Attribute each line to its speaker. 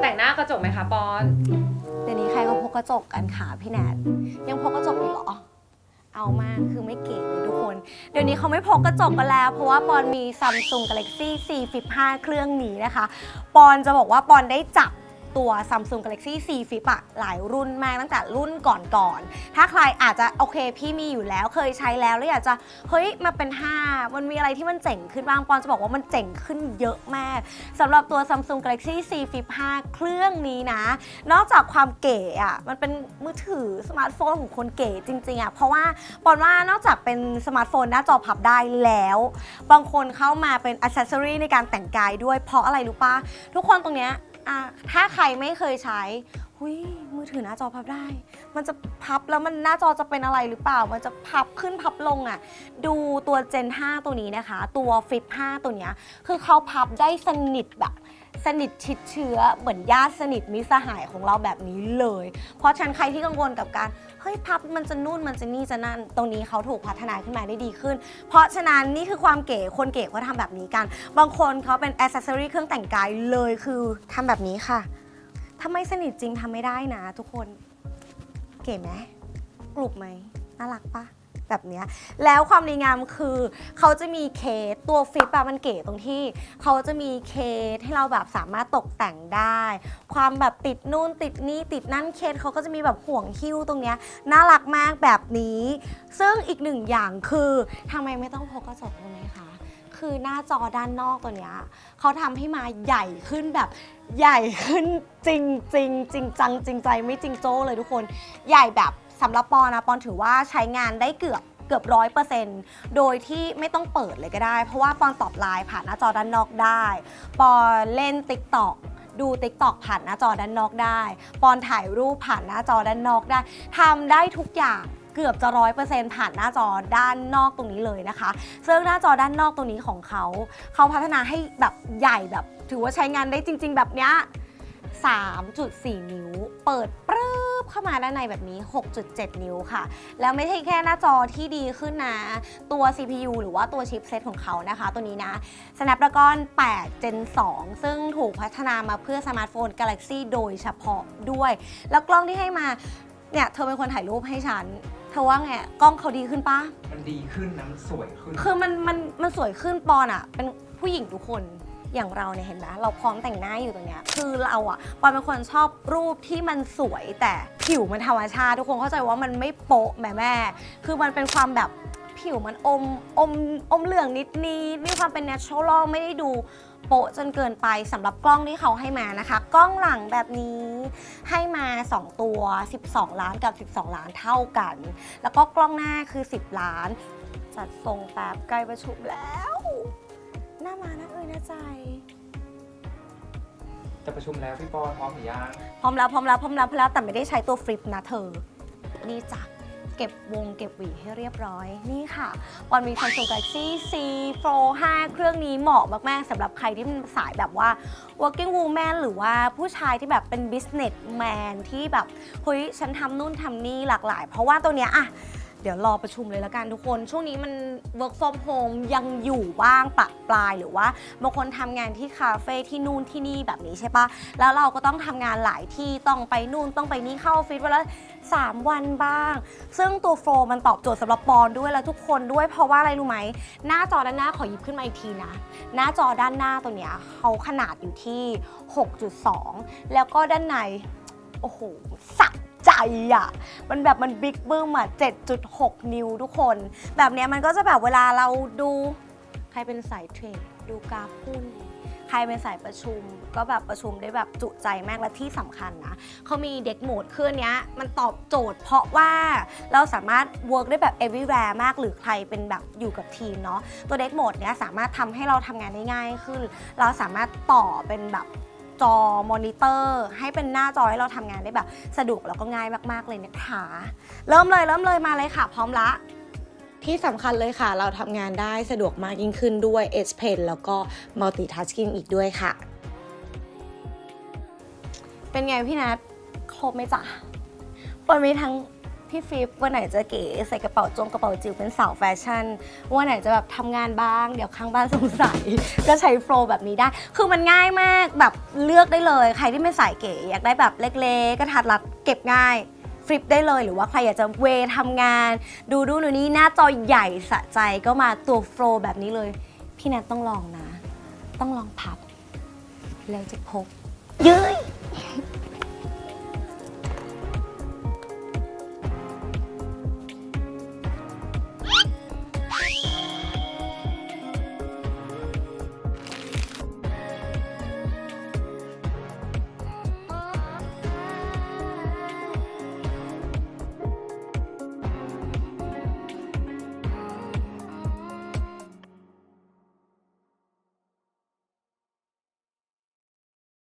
Speaker 1: แต่งหน้ากระจกไหมคะปอน
Speaker 2: เดี๋ยวนี้ใครก็พกกระจกกันค่ะพี่แนทยังพกกระจกอยู่เหรอ เอามากคือไม่เก๋เลยทุกคน เดี๋ยวนี้เขาไม่พกกระจกกันแล้ว เพราะว่าปอนมี Samsung Galaxy C Flip 5เครื่องนี้นะคะ ปอนจะบอกว่าปอนได้จับ ตัว Samsung Galaxy C Flip อะหลายรุ่นมากตั้งแต่รุ่นก่อนๆ ถ้าใครอาจจะโอเคพี่มีอยู่แล้วเคยใช้แล้วแล้วอยากจะเฮ้ยมาเป็น 5 มันมีอะไรที่มันเจ๋งขึ้นบ้างปอนจะบอกว่ามันเจ๋งขึ้นเยอะมากสำหรับตัว Samsung Galaxy C Flip 5 เครื่องนี้นะ นอกจากความเก๋อะมันเป็นมือถือสมาร์ทโฟนของคนเก๋จริงๆอะเพราะว่าปอนว่านอกจากเป็นสมาร์ทโฟนหน้าจอพับได้แล้ว บางคนเข้ามาเป็นอ c เซสซอรีในการแต่งกายด้วยเพราะอะไรรู้ปะทุกคนตรงเนี้ย อะถ้าใครไม่เคยใช้หุยมือถือหน้าจอพับได้ มันจะพับแล้วมันหน้าจอจะเป็นอะไรหรือเปล่า มันจะพับขึ้นพับลงอะ่ะ ดูตัว Gen 5 ตัวนี้นะคะ ตัว Flip 5 ตัวเนี้ย คือเขาพับได้สนิทแบบสนิทชิดเชื้อเหมือนญาติสนิทมิสหายของเราแบบนี้เลย เพราะฉะนันใครที่กังวลกับการ เฮ้ยพับมันจะนู่นมันจะนี่จะนั่น ตรงนี้เขาถูกพัฒนาขึ้นมาได้ดีขึ้น เพราะฉะนั้นนี่คือความเก๋คนเก๋เขาทำแบบนี้กัน บางคนเขาเป็นอ c เซสซอรี่เครื่องแต่งกายเลยคือทำแบบนี้ค่ะถ้าไม่สนิทจริงทำไม่ได้นะทุกคน เก๋ไหมกรุบไหมน่ารักปะ แบบเนี้ยแล้วความดีงามคือเขาจะมีเคสตัวฟิปอะมันเก๋ตรงที่เขาจะมีเคสให้เราแบบสามารถตกแต่งได้ ความแบบติดนู่นติดนี่ติดนั่นเคสเขาก็จะมีแบบห่วงหิ้วตรงเนี้ยน่ารักมากแบบนี้ ซึ่งอีกหนึ่งอย่างคือทำไมไม่ต้องพกกระจกรู้ไหมคะคือหน้าจอด้านนอกตัวเนี้ยเขาทำให้มาใหญ่ขึ้นแบบใหญ่ขึ้นจริงจริงจริงจังจริงใจไม่จริงโจ้เลยทุกคน ใหญ่แบบ สำหรับปอนะปอนถือว่าใช้งานได้เกือบเกือบร้อยเปอร์เซ็นต์โดยที่ไม่ต้องเปิดเลยก็ได้ เพราะว่าปอนตอบไลน์ผ่านหน้าจอด้านนอกได้ ปอนเล่น t ิ k t o k ดู t ิ k t o k ผ่านหน้าจอด้านนอกได้ ปอนถ่ายรูปผ่านหน้าจอด้านนอกได้ทำได้ทุกอย่างเกือบจะร้อยเปอร์เซ็นต์ผ่านหน้าจอด้านนอกตรงนี้เลยนะคะ ซึ่งหน้าจอด้านนอกตรงนี้ของเขา เขาพัฒนาให้แบบใหญ่แบบ ถือว่าใช้งานได้จริง ๆ แบบเนี้ย3.4 นิ้ว เปิดปรื๊ บเข้ามาด้านในแบบนี้ 6.7 นิ้วค่ะ แล้วไม่ใช่แค่หน้าจอที่ดีขึ้นนะ ตัว CPU หรือว่าตัวชิปเซตของเขานะคะ ตัวนี้นะ Snapdragon 8 Gen 2 ซึ่งถูกพัฒนามาเพื่อสมาร์ทโฟน Galaxy โดยเฉพาะด้วย แล้วกล้องที่ให้มาเนี่ยเธอเป็นคนถ่ายรูปให้ฉันเธอว่าไงกล้องเขาดีขึ้นปะ
Speaker 3: มันดีขึ้นนะมันสวยขึ้น
Speaker 2: คือมันมันมันสวยขึ้นปอนอะเป็นผู้หญิงทุกคน อย่างเราเนี่ยเห็นไหมเราพร้อมแต่งหน้าอยู่ตรงเนี้ยคือเราอะปอนเป็นคนชอบรูปที่มันสวยแต่ผิวมันธรรมชาติ ทุกคนเข้าใจว่ามันไม่โป๊ะแม่แม่ คือมันเป็นความแบบผิวมันอมอมอมเหลืองนิดนิดมีความเป็น natural ไม่ได้ดูโปะจนเกินไปสำหรับกล้องที่เขาให้มานะคะ กล้องหลังแบบนี้ให้มา 2 ตัว 12 ล้านกับ 12 ล้านเท่ากัน แล้วก็กล้องหน้าคือ 10 ล้าน จัดทรงแป๊บใกล้ประชุมแล้ว หน้ามานะเอ้ยนะใจ
Speaker 3: จะประชุมแล้วพี่ปอนพร้อมหรือยัง
Speaker 2: พร้อมแล้วพร้อมแล้วพร้อมแล้วพร้อมแล้วแต่ไม่ได้ใช้ตัวฟลิปนะเธอ นี่จ้ะเก็บวงเก็บหวีให้เรียบร้อย นี่ค่ะวันมี Samsung Galaxy C Fold 5เครื่องนี้เหมาะมาก ๆสำหรับใครที่เป็นสายแบบว่า working woman หรือว่าผู้ชายที่แบบเป็น business man ที่แบบเฮ้ยฉันทำนู่นทำนี่หลากหลาย เพราะว่าตัวเนี้ยอะ เดี๋ยวรอประชุมเลยละกันทุกคน ช่วงนี้มัน work from home ยังอยู่บ้างปะปลายหรือว่าบางคนทำงานที่คาเฟ่ที่นู่นที่นี่แบบนี้ใช่ปะแล้วเราก็ต้องทำงานหลายที่ต้องไปนู่นต้องไปนี่เข้าออฟฟิศวันละ3 วันบ้าง ซึ่งตัวโฟมันตอบโจทย์สำหรับปอนด้วยและทุกคนด้วยเพราะว่าอะไรรู้ไหม หน้าจอด้านหน้าขอหยิบขึ้นมาอีกทีนะ หน้าจอด้านหน้าตัวเนี้ยเขาขนาดอยู่ที่ 6.2 แล้วก็ด้านใน โอ้โหสัก ใจอะ มันแบบมันบิ๊กบึ้มอะ 7.6 นิ้วทุกคน แบบเนี้ยมันก็จะแบบเวลาเราดู ใครเป็นสายเทรด ดูกราฟหุ้นใครเป็นสายประชุมก็แบบประชุมได้แบบจุใจมากและที่สำคัญนะเขามีเด็กโหมดเครื่องเนี้ยมันตอบโจทย์ เพราะว่าเราสามารถ work ได้แบบ everywhere มากหรือใครเป็นแบบอยู่กับทีมเนาะตัวเด็กโหมดเนี้ยสามารถทำให้เราทำงานได้ง่ายขึ้น เราสามารถต่อเป็นแบบ จอมอนิเตอร์ ให้เป็นหน้าจอให้เราทำงานได้แบบสะดวกแล้วก็ง่ายมากๆเลยนะคะเริ่มเลยเริ่มเลยมาเลยค่ะ พร้อมละที่สำคัญเลยค่ะ เราทำงานได้สะดวกมากยิ่งขึ้นด้วย S Pen แล้วก็ Multitasking อีกด้วยค่ะ เป็นไงพี่นัทครบไหมจ๊ะปอนมีทั้ง พี่ฟิปวันไหนจะเก๋ใส่กระเป๋าจงกระเป๋าจิ๋วเป็นสาวแฟชั่นวันไหนจะแบบทำงานบ้าง เดี๋ยวข้างบ้านสงสัย ก็ใช้โฟล์แบบนี้ได้ คือมันง่ายมากแบบเลือกได้เลย ใครที่เป็นสายเก๋อยากได้แบบเล็กๆกระทัดรัดเก็บง่ายฟลิปได้เลยหรือว่าใครอยากจะเวทำงาน ดูดูหนูนี่หน้าจอใหญ่สะใจก็มาตัวโฟล์แบบนี้เลย พี่แนทต้องลองนะ ต้องลองพับ แล้วจะพกเย้ย